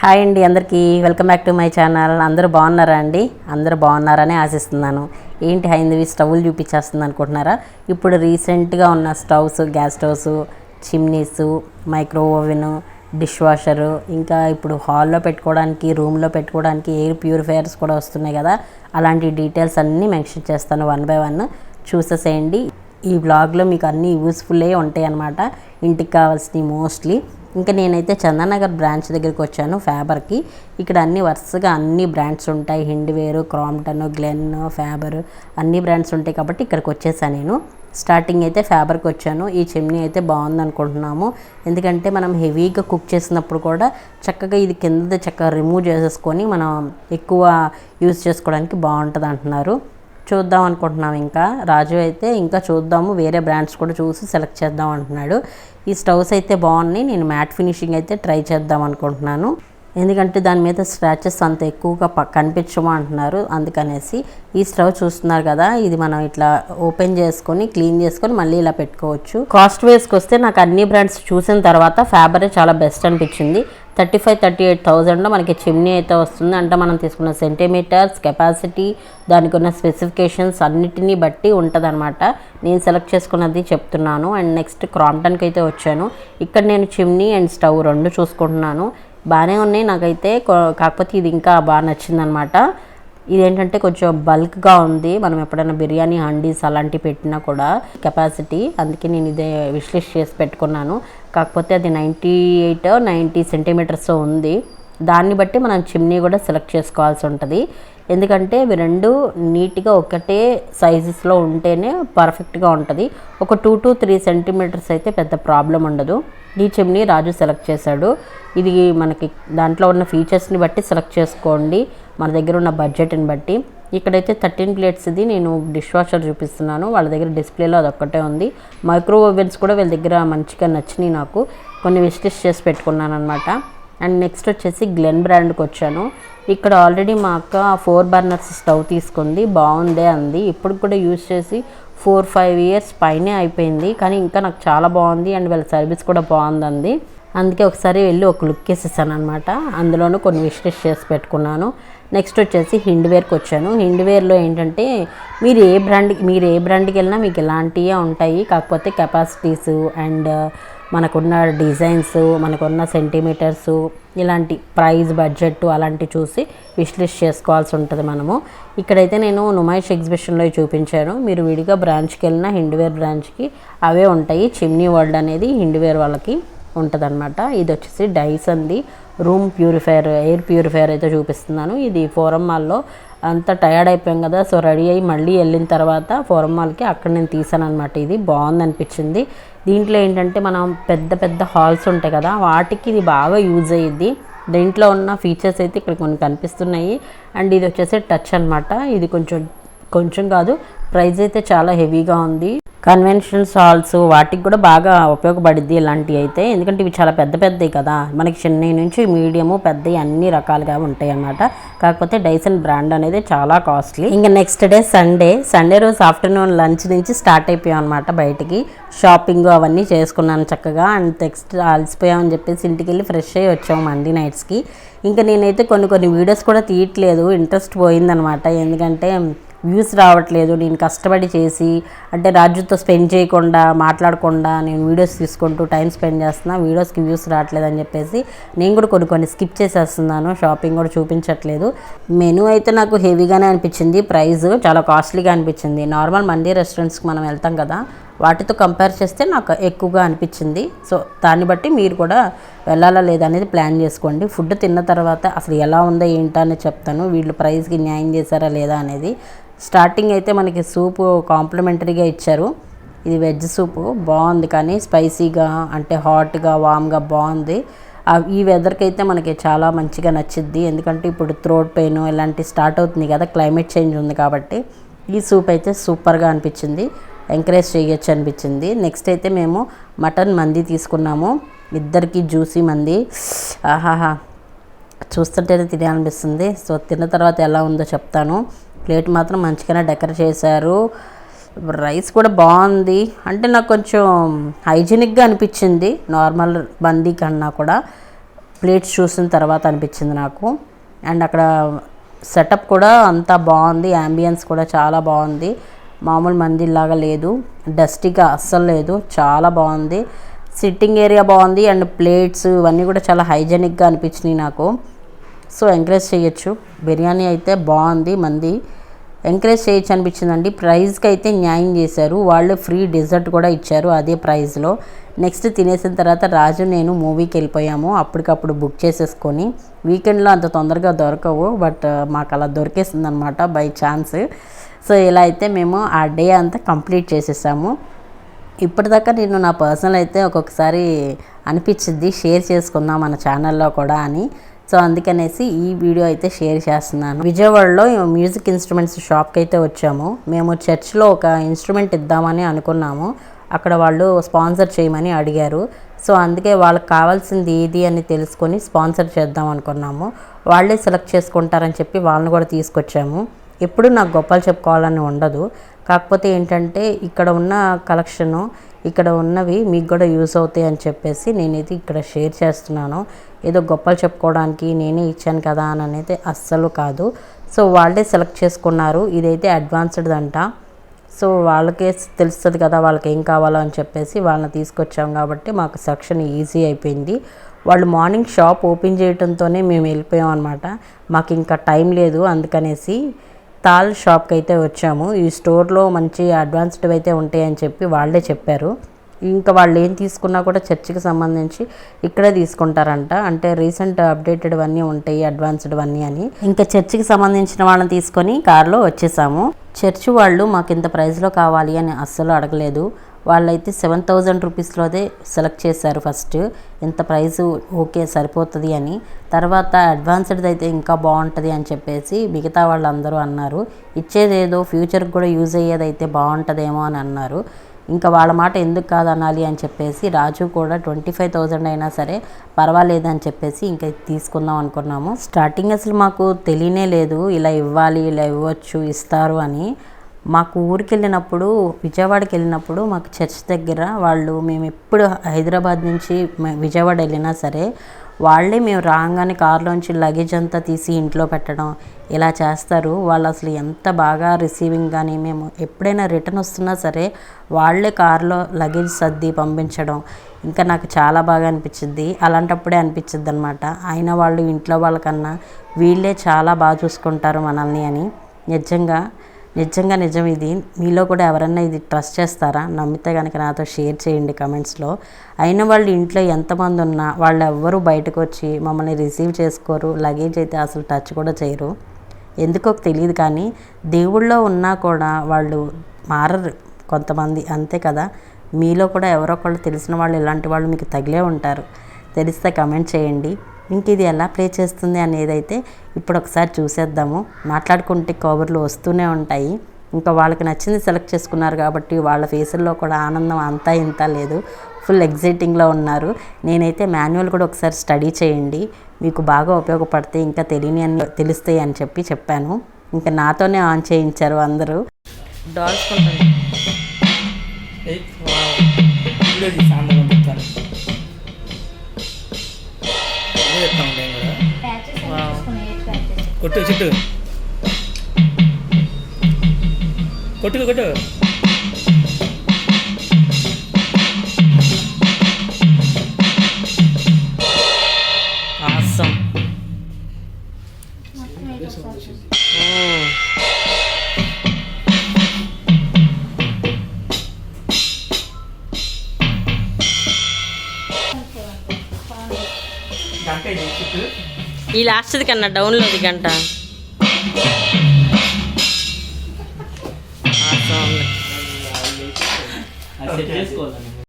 Hi అండి అందరికీ. Welcome back to my channel. అందరూ బాగున్నారా అండి? అందరూ బాగున్నారని ఆశిస్తున్నాను. ఏంటి హైందవి? స్టవ్లు చూపించేస్తుంది అనుకుంటున్నారా? ఇప్పుడు రీసెంట్గా ఉన్న stoves gas stoves chimneys micro oven dish washer ఇంకా ఇప్పుడు హాల్లో పెట్టుకోవడానికి రూమ్లో పెట్టుకోవడానికి ఎయిర్ ప్యూరిఫైయర్స్ కూడా వస్తున్నాయి కదా? అలాంటి డీటెయిల్స్ అన్నీ మెన్షన్ చేస్తాను వన్ బై వన్. చూసేసేయండి. ఈ బ్లాగ్లో మీకు అన్నీ యూస్ఫుల్లే ఉంటాయి అన్నమాట ఇంటికి కావాల్సినవి మోస్ట్లీ. ఇంకా నేనైతే చందనగర్ బ్రాంచ్ దగ్గరికి వచ్చాను ఫ్యాబర్కి. ఇక్కడ అన్ని వరుసగా అన్ని బ్రాండ్స్ ఉంటాయి. హిండ్వేర్ క్రాంప్టన్ గ్లెన్ ఫ్యాబర్ అన్ని బ్రాండ్స్ ఉంటాయి కాబట్టి ఇక్కడికి వచ్చేసాను నేను. స్టార్టింగ్ అయితే ఫ్యాబర్కి వచ్చాను. ఈ చిమ్నీ అయితే బాగుంది అనుకుంటున్నాము. ఎందుకంటే మనం హెవీగా కుక్ చేసినప్పుడు కూడా చక్కగా ఇది కింద చక్కగా రిమూవ్ చేసేసుకొని మనం ఎక్కువ యూజ్ చేసుకోవడానికి బాగుంటుంది అంటున్నారు. చూద్దాం అనుకుంటున్నాం ఇంకా. రాజు అయితే ఇంకా చూద్దాము వేరే బ్రాండ్స్ కూడా చూసి సెలెక్ట్ చేద్దాం అంటున్నాడు. ఈ స్టవ్స్ అయితే బాగున్నాయి నేను మ్యాట్ ఫినిషింగ్ అయితే ట్రై చేద్దాం అనుకుంటున్నాను. ఎందుకంటే దాని మీద స్క్రాచెస్ అంత ఎక్కువగా ప కనిపించము అంటున్నారు. అందుకనేసి ఈ స్టవ్ చూస్తున్నారు కదా ఇది మనం ఇట్లా ఓపెన్ చేసుకొని క్లీన్ చేసుకొని మళ్ళీ ఇలా పెట్టుకోవచ్చు. కాస్ట్ వేస్కి వస్తే నాకు అన్ని బ్రాండ్స్ చూసిన తర్వాత ఫ్యాబరే చాలా బెస్ట్ అనిపించింది. థర్టీ ఫైవ్ థర్టీ ఎయిట్ థౌజండ్లో మనకి చిమ్నీ అయితే వస్తుంది. అంటే మనం తీసుకున్న సెంటీమీటర్స్ కెపాసిటీ దానికి ఉన్న స్పెసిఫికేషన్స్ అన్నిటినీ బట్టి ఉంటుందన్నమాట. నేను సెలెక్ట్ చేసుకున్నది చెప్తున్నాను. అండ్ నెక్స్ట్ క్రాంప్టన్కి అయితే వచ్చాను. ఇక్కడ నేను చిమ్నీ అండ్ స్టవ్ రెండు చూసుకుంటున్నాను. బాగానే ఉన్నాయి నాకైతే. కాకపోతే ఇది ఇంకా బాగా నచ్చిందనమాట ఇదేంటంటే కొంచెం బల్క్గా ఉంది. మనం ఎప్పుడైనా బిర్యానీ హండీస్ అలాంటివి పెట్టినా కూడా కెపాసిటీ అందుకే నేను ఇదే విశ్లేష్ చేసి పెట్టుకున్నాను. కాకపోతే అది నైంటీ ఎయిట్ నైంటీ సెంటీమీటర్స్ ఉంది. దాన్ని బట్టి మనం చిమ్నీ కూడా సెలెక్ట్ చేసుకోవాల్సి ఉంటుంది. ఎందుకంటే ఇవి రెండు నీట్గా ఒకటే సైజెస్లో ఉంటేనే పర్ఫెక్ట్గా ఉంటుంది. ఒక టూ టు త్రీ సెంటీమీటర్స్ అయితే పెద్ద ప్రాబ్లం ఉండదు. ఈ చిమ్నీ రాజు సెలెక్ట్ చేశాడు. ఇది మనకి దాంట్లో ఉన్న ఫీచర్స్ని బట్టి సెలెక్ట్ చేసుకోండి. మన దగ్గర ఉన్న బడ్జెట్ని బట్టి. ఇక్కడైతే థర్టీన్ ప్లేట్స్ది నేను డిష్ వాషర్ చూపిస్తున్నాను. వాళ్ళ దగ్గర డిస్ప్లేలో అదొక్కటే ఉంది. మైక్రో ఓవెన్స్ కూడా వీళ్ళ దగ్గర మంచిగా నచ్చినాయి నాకు. కొన్ని విస్టిష్ చేసి పెట్టుకున్నాను అనమాట అండ్ నెక్స్ట్ వచ్చేసి గ్లెన్ బ్రాండ్కి వచ్చాను. ఇక్కడ ఆల్రెడీ మా అక్క ఫోర్ బర్నర్స్ స్టవ్ తీసుకుంది. బాగుందే అంది. ఇప్పుడు కూడా యూజ్ చేసి ఫోర్ ఫైవ్ ఇయర్స్ పైనే అయిపోయింది. కానీ ఇంకా నాకు చాలా బాగుంది అండ్ వీళ్ళ సర్వీస్ కూడా బాగుందండి అందుకే ఒకసారి వెళ్ళి ఒక లుక్ వేసేసాను అనమాట అందులోనూ కొన్ని విశ్లేష్ చేసి పెట్టుకున్నాను. నెక్స్ట్ వచ్చేసి హిండ్వేర్కి వచ్చాను. హిండ్వేర్లో ఏంటంటే మీరు ఏ బ్రాండ్ మీరు ఏ బ్రాండ్కి వెళ్ళినా మీకు ఇలాంటివే ఉంటాయి. కాకపోతే కెపాసిటీస్ అండ్ మనకున్న డిజైన్స్ మనకున్న సెంటీమీటర్స్ ఇలాంటి ప్రైస్ బడ్జెట్ అలాంటివి చూసి విశ్లేష్ చేసుకోవాల్సి ఉంటుంది మనము. ఇక్కడైతే నేను నుమాయిష్ ఎగ్జిబిషన్లో చూపించాను. మీరు విడిగా బ్రాంచ్కి వెళ్ళిన హిండ్వేర్ బ్రాంచ్కి అవే ఉంటాయి. చిమ్నీ వరల్డ్ అనేది హిండ్వేర్ వాళ్ళకి ఉంటుందన్నమాట. ఇది వచ్చేసి డైస్ అంది రూమ్ ప్యూరిఫైయర్ ఎయిర్ ప్యూరిఫైయర్ అయితే చూపిస్తున్నాను. ఇది ఫోరం మాల్లో అంతా టయర్డ్ అయిపోయాం కదా సో రెడీ అయ్యి మళ్ళీ వెళ్ళిన తర్వాత ఫోరం మాల్కి అక్కడ నేను తీసాను అనమాట ఇది బాగుంది అనిపించింది. దీంట్లో ఏంటంటే మనం పెద్ద పెద్ద హాల్స్ ఉంటాయి కదా వాటికి ఇది బాగా యూజ్ అయ్యిద్ది. దీంట్లో ఉన్న ఫీచర్స్ అయితే ఇక్కడ కొన్ని కనిపిస్తున్నాయి. అండ్ ఇది వచ్చేసి టచ్ అన్నమాట. ఇది కొంచెం కొంచెం కాదు ప్రైస్ అయితే చాలా హెవీగా ఉంది. కన్వెన్షన్ హాల్స్ వాటికి కూడా బాగా ఉపయోగపడిద్ది ఇలాంటివి అయితే. ఎందుకంటే ఇవి చాలా పెద్ద పెద్దవి కదా. మనకి చిన్న నుంచి మీడియము పెద్దవి అన్ని రకాలుగా ఉంటాయి అన్నమాట కాకపోతే డైసన్ బ్రాండ్ అనేది చాలా కాస్ట్లీ. ఇంకా నెక్స్ట్ డే సండే. సండే రోజు ఆఫ్టర్నూన్ లంచ్ నుంచి స్టార్ట్ అయిపోయాం అనమాట బయటికి. షాపింగ్ అవన్నీ చేసుకున్నాను చక్కగా. అండ్ నెక్స్ట్ అలసిపోయామని చెప్పేసి ఇంటికి వెళ్ళి ఫ్రెష్ అయ్యి వచ్చాము మండీ నైట్స్కి. ఇంకా నేనైతే కొన్ని కొన్ని వీడియోస్ కూడా తీయట్లేదు. ఇంట్రెస్ట్ పోయిందనమాట ఎందుకంటే వ్యూస్ రావట్లేదు నేను కష్టపడి చేసి అంటే రాజుతో స్పెండ్ చేయకుండా మాట్లాడకుండా నేను వీడియోస్ తీసుకుంటూ టైం స్పెండ్ చేస్తున్నా వీడియోస్కి వ్యూస్ రావట్లేదు అని చెప్పేసి నేను కూడా కొన్ని కొన్ని స్కిప్ చేసేస్తున్నాను షాపింగ్ కూడా చూపించట్లేదు. మెనూ అయితే నాకు హెవీగానే అనిపించింది ప్రైస్ చాలా కాస్ట్లీగా అనిపించింది. నార్మల్ మండీ రెస్టారెంట్స్కి మనం వెళ్తాం కదా వాటితో కంపేర్ చేస్తే నాకు ఎక్కువగా అనిపించింది. సో దాన్ని బట్టి మీరు కూడా వెళ్ళాలా లేదా అనేది ప్లాన్ చేసుకోండి. ఫుడ్ తిన్న తర్వాత అసలు ఎలా ఉందో ఏంటో అని చెప్తాను. వీళ్ళు ప్రైస్కి న్యాయం చేశారా లేదా అనేది. స్టార్టింగ్ అయితే మనకి సూపు కాంప్లిమెంటరీగా ఇచ్చారు. ఇది వెజ్ సూపు. బాగుంది కానీ స్పైసీగా అంటే హాట్గా వామ్గా బాగుంది. ఈ వెదర్కి అయితే మనకి చాలా మంచిగా నచ్చిద్ది. ఎందుకంటే ఇప్పుడు థ్రోట్ పెయిన్ ఇలాంటి స్టార్ట్ అవుతుంది కదా క్లైమేట్ చేంజ్ ఉంది కాబట్టి ఈ సూప్ అయితే సూపర్గా అనిపించింది. ఎంకరేజ్ చేయొచ్చు అనిపించింది. నెక్స్ట్ అయితే మేము మటన్ మంది తీసుకున్నాము. ఇద్దరికి జ్యూసీ మంది. ఆహాహా. చూస్తుంటేనే తినాలనిపిస్తుంది. సో తిన్న తర్వాత ఎలా ఉందో చెప్తాను. ప్లేట్ మాత్రం మంచిగానే డెకరేట్ చేశారు. రైస్ కూడా బాగుంది. అంటే నాకు కొంచెం హైజీనిక్గా అనిపించింది. నార్మల్ బందీ కన్నా కూడా ప్లేట్స్ చూసిన తర్వాత అనిపించింది నాకు. అండ్ అక్కడ సెటప్ కూడా అంతా బాగుంది. యాంబియన్స్ కూడా చాలా బాగుంది. మామూలు మందిలాగా లేదు. డస్టీగా అస్సలు లేదు. చాలా బాగుంది. సిట్టింగ్ ఏరియా బాగుంది. అండ్ ప్లేట్స్ ఇవన్నీ కూడా చాలా హైజెనిక్గా అనిపించినాయి నాకు. సో ఎంకరేజ్ చేయొచ్చు. బిర్యానీ అయితే బాగుంది మంది. ఎంకరేజ్ చేయొచ్చు అనిపించిందండి. ప్రైస్కి అయితే న్యాయం చేశారు. వాళ్ళు ఫ్రీ డెజర్ట్ కూడా ఇచ్చారు అదే ప్రైస్లో నెక్స్ట్ తినేసిన తర్వాత రాజు నేను మూవీకి వెళ్ళిపోయాము. అప్పటికప్పుడు బుక్ చేసేసుకొని. వీకెండ్లో అంత తొందరగా దొరకవు. బట్ మాకు అలా దొరికేసింది అనమాట బై ఛాన్స్ సో ఇలా అయితే మేము ఆ డే అంతా కంప్లీట్ చేసేసాము. ఇప్పటిదాకా నేను నా పర్సనల్ అయితే ఒక్కొక్కసారి అనిపించింది షేర్ చేసుకుందాం మన ఛానల్లో కూడా అని. సో అందుకనేసి ఈ వీడియో అయితే షేర్ చేస్తున్నాను. విజయవాడలో మ్యూజిక్ ఇన్స్ట్రుమెంట్స్ షాప్కి అయితే వచ్చాము. మేము చర్చ్లో ఒక ఇన్స్ట్రుమెంట్ ఇద్దామని అనుకున్నాము. అక్కడ వాళ్ళు స్పాన్సర్ చేయమని అడిగారు. సో అందుకే వాళ్ళకి కావాల్సింది ఏది అని తెలుసుకొని స్పాన్సర్ చేద్దాం అనుకున్నాము. వాళ్ళే సెలెక్ట్ చేసుకుంటారని చెప్పి వాళ్ళని కూడా తీసుకొచ్చాము. ఎప్పుడు నాకు గొప్పలు చెప్పుకోవాలని ఉండదు. కాకపోతే ఏంటంటే ఇక్కడ ఉన్న కలెక్షను ఇక్కడ ఉన్నవి మీకు కూడా యూస్ అవుతాయి అని చెప్పేసి నేనైతే ఇక్కడ షేర్ చేస్తున్నాను. ఏదో గొప్పలు చెప్పుకోవడానికి నేనే ఇచ్చాను కదా అని అనేది అస్సలు కాదు. సో వాళ్ళే సెలెక్ట్ చేసుకున్నారు. ఇదైతే అడ్వాన్స్డ్ అంట సో వాళ్ళకే తెలుస్తుంది కదా వాళ్ళకి ఏం కావాలో అని చెప్పేసి వాళ్ళని తీసుకొచ్చాం కాబట్టి మాకు సెలక్షన్ ఈజీ అయిపోయింది. వాళ్ళు మార్నింగ్ షాప్ ఓపెన్ చేయడంతోనే మేము వెళ్ళిపోయాం అనమాట మాకు ఇంకా టైం లేదు అందుకనేసి తాల్ షాప్కి అయితే వచ్చాము. ఈ స్టోర్లో మంచి అడ్వాన్స్డ్ అయితే ఉంటాయని చెప్పి వాళ్ళే చెప్పారు. ఇంకా వాళ్ళు ఏం తీసుకున్నా కూడా చర్చికి సంబంధించి ఇక్కడే తీసుకుంటారంట. అంటే రీసెంట్ అప్డేటెడ్ అన్నీ ఉంటాయి అడ్వాన్స్డ్ అన్నీ అని. ఇంకా చర్చికి సంబంధించిన వాళ్ళని తీసుకొని కార్లో వచ్చేసాము. చర్చి వాళ్ళు మాకు ఇంత ప్రైస్లో కావాలి అని అస్సలు అడగలేదు. వాళ్ళైతే సెవెన్ థౌజండ్ రూపీస్లోదే సెలెక్ట్ చేశారు ఫస్ట్. ఇంత ప్రైస్ ఓకే సరిపోతుంది అని. తర్వాత అడ్వాన్స్డ్ అయితే ఇంకా బాగుంటుంది అని చెప్పేసి మిగతా వాళ్ళందరూ అన్నారు. ఇచ్చేదేదో ఫ్యూచర్కి కూడా యూజ్ అయ్యేదైతే బాగుంటుందేమో అని అన్నారు. ఇంకా వాళ్ళ మాట ఎందుకు కాదనాలి అని చెప్పేసి రాజు కూడా ట్వంటీ ఫైవ్ థౌజండ్ అయినా సరే పర్వాలేదు అని చెప్పేసి ఇంకా తీసుకుందాం అనుకున్నాము. స్టార్టింగ్ అసలు మాకు తెలియనే లేదు. ఇలా ఇవ్వాలి ఇలా ఇవ్వచ్చు ఇస్తారు అని. మాకు ఊరికి వెళ్ళినప్పుడు విజయవాడకి వెళ్ళినప్పుడు మాకు చర్చ్ దగ్గర వాళ్ళు మేము ఎప్పుడు హైదరాబాద్ నుంచి విజయవాడ వెళ్ళినా సరే వాళ్ళే మేము రాగానే కార్లోంచి లగేజ్ అంతా తీసి ఇంట్లో పెట్టడం ఇలా చేస్తారు. వాళ్ళు అసలు ఎంత బాగా రిసీవింగ్ కానీ మేము ఎప్పుడైనా రిటర్న్ వస్తున్నా సరే వాళ్ళే కారులో లగేజ్ సర్ది పంపించడం. ఇంకా నాకు చాలా బాగా అనిపించింది అలాంటప్పుడే అనిపించింది అనమాట అయినా వాళ్ళు ఇంట్లో వాళ్ళకన్నా వీళ్ళే చాలా బాగా చూసుకుంటారు మనల్ని అని. నిజంగా నిజంగా నిజం ఇది. మీలో కూడా ఎవరన్నా ఇది ట్రస్ట్ చేస్తారా? నమ్మితే కనుక నాతో షేర్ చేయండి కమెంట్స్లో అయిన వాళ్ళు ఇంట్లో ఎంతమంది ఉన్నా వాళ్ళు ఎవ్వరూ బయటకు వచ్చి మమ్మల్ని రిసీవ్ చేసుకోరు లగేజ్ అయితే అసలు టచ్ కూడా చేయరు. ఎందుకో తెలియదు కానీ దేవుళ్ళో ఉన్నా కూడా వాళ్ళు మారరు కొంతమంది. అంతే కదా? మీలో కూడా ఎవరో ఒకళ్ళు తెలిసిన వాళ్ళు ఇలాంటి వాళ్ళు మీకు తగిలే ఉంటారు. తెలిస్తే కమెంట్ చేయండి. ఇంక ఇది ఎలా ప్లే చేస్తుంది అనేది అయితే ఇప్పుడు ఒకసారి చూసేద్దాము. మాట్లాడుకుంటే కబుర్లు వస్తూనే ఉంటాయి. ఇంకా వాళ్ళకి నచ్చింది సెలెక్ట్ చేసుకున్నారు కాబట్టి వాళ్ళ ఫేసుల్లో కూడా ఆనందం అంతా ఇంత లేదు. ఫుల్ ఎగ్జైటింగ్లో ఉన్నారు. నేనైతే మాన్యువల్ కూడా ఒకసారి స్టడీ చేయండి. మీకు బాగా ఉపయోగపడతాయి ఇంకా తెలియని అని తెలుస్తాయి అని చెప్పి చెప్పాను. ఇంకా నాతోనే ఆన్ చేయించారు అందరూ. డాల్స్ అదే చెప్తాను నేను కూడా కొట్టు చుట్టు. కొట్టుకు కొట్టు. ఈ లాస్ట్ది కన్నా డౌన్లోది గంట.